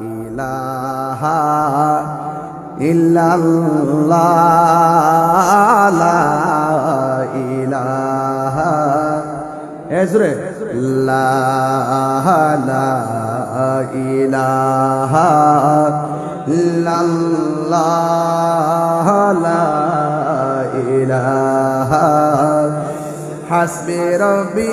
ইলাহা ইল্লাল্লাহ ইলাহা। এজরে লা লা ইলাহা ইল্লাল্লাহ লা ইলাহা। হাসবি রব্বি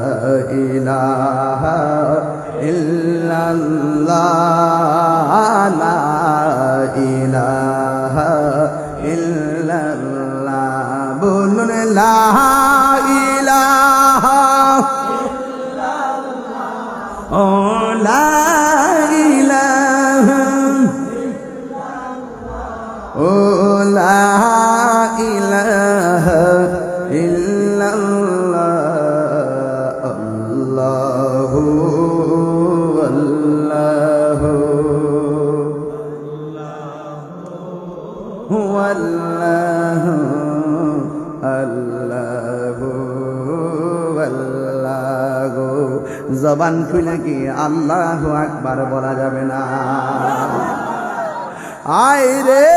ইলাহা ইল্লাল্লাহ, লা ইলাহা ইল্লাল্লাহ। বলুন, লা ইলাহা ও লা ইলাহা ও লা ইলাহা ইল্লাল্লাহ। আল্লাহু আল্লাহু আল্লাহু জবান খুলে কি আল্লাহু আকবার বলা যাবে না? আয় রে।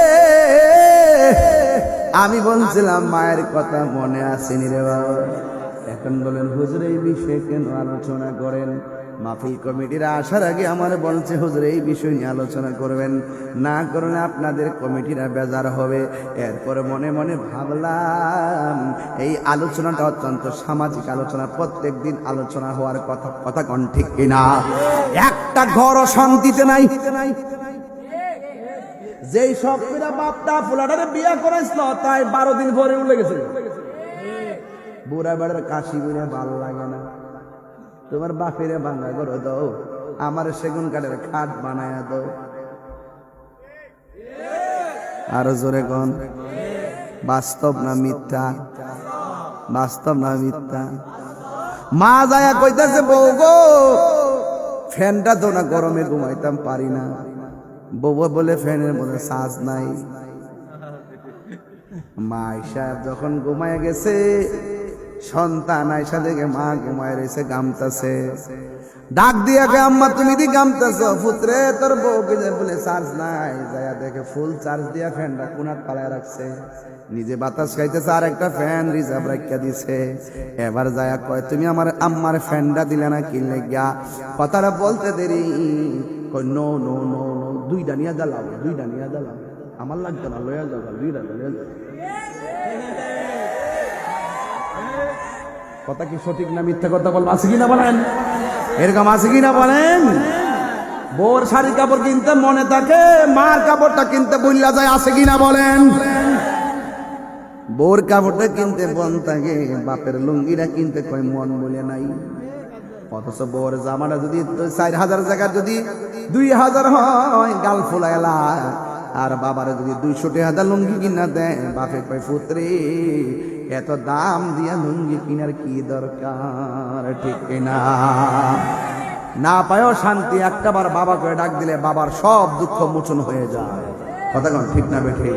আমি বলছিলাম মায়ের কথা মনে আসেনি রে বাবা। এখন বলেন, হুজুর, এই বিষয়ে কেন আলোচনা করেন? মাহফিল কমিটিরা আসার আগে আমার বলছে, হুজুর, এই বিষয় নিয়ে আলোচনা করবেন। না করলে আপনাদের কমিটিরা বেজার হবে। এরপরে মনে মনে ভাবলাম, এই আলোচনাটা অত্যন্ত সামাজিক আলোচনা, প্রত্যেক দিন আলোচনা হওয়ার কথা কথা কন ঠিক কিনা? একটা ঘর শান্তিতে নাই। যেই সব পিরা বাপটা ফুলাটারে বিয়া করাইছিল তাই বারো দিন পরে উঠে গেছে। বুড়া বেড়ার কাশি বুড়া ভালো লাগে না। তোমার বাপেরে ভাঙা করো দাও, আমার সেগুন কাঠের খাট বানায় দাও। আরও জোরে কোন, বাস্তব না মিথ্যা? বাস্তব না মিথ্যা? মা যায়া কইতাছে, বউ গো, ফ্যানটা তো না গরমে ঘুমাইতাম, পারি না। বউ বলে, ফ্যানের মধ্যে সাজ নাই। মা যখন ঘুমায় গেছে সন্তান আয়সা দেখে মা ঘুমায় রয়েছে গামতাছে। ডাক দিয়া কে, আম্মা, তুমি দি গামতাছ? পুত্রে তোর বউকে যে বলে চার্জ নাই। যায়া দেখে ফুল চার্জ দিয়া ফ্যানটা কোনার পালায় রাখছে। নিজে বাতাস খাইতেছে, আর একটা ফ্যান রিজার্ভ রাখিয়া দিছে। এবার যায়া কয়, তুমি আমার আম্মার ফ্যানটা দিলে না কিনলে গিয়া কথাটা বলতে দেরি। কই নো নো নো নো দুইটা নিয়ে জ্বালাও দুইটা নিয়ে জ্বালাও। আমার লাগতো না, লইয়া যাও দুইটা লইয়া যাও কথা কি সঠিক না মিথ্যা কথা বলব? আছে কিনা বলেন? এরকম আছে কিনা বলেন? বোর শাড়ি কাপড় কিনতে মনে থাকে, মার কাপড়টা কিনতে বললা যায়, আছে কিনা বলেন? বোর কাপড়টা কিনতে বন থাকে, বাপের লুঙ্গিটা কিনতে কয় মন বলে নাই। অথচ বউর জামাটা যদি চার হাজার জায়গার যদি দুই হাজার হয়, গাল ফুলাইলা আর বাবার যদি দুইশো টাকা লুঙ্গি কিনা দেয় বাপে কয়, পুত্রে, এত দাম দিয়া লুঙ্গি কিনার কি দরকার? ঠিক না না পায়ও শান্তি একটা বার বাবা করে ডাক দিলে বাবার সব দুঃখ মোচন হয়ে যায়। কথা ঠিক না বেঠে?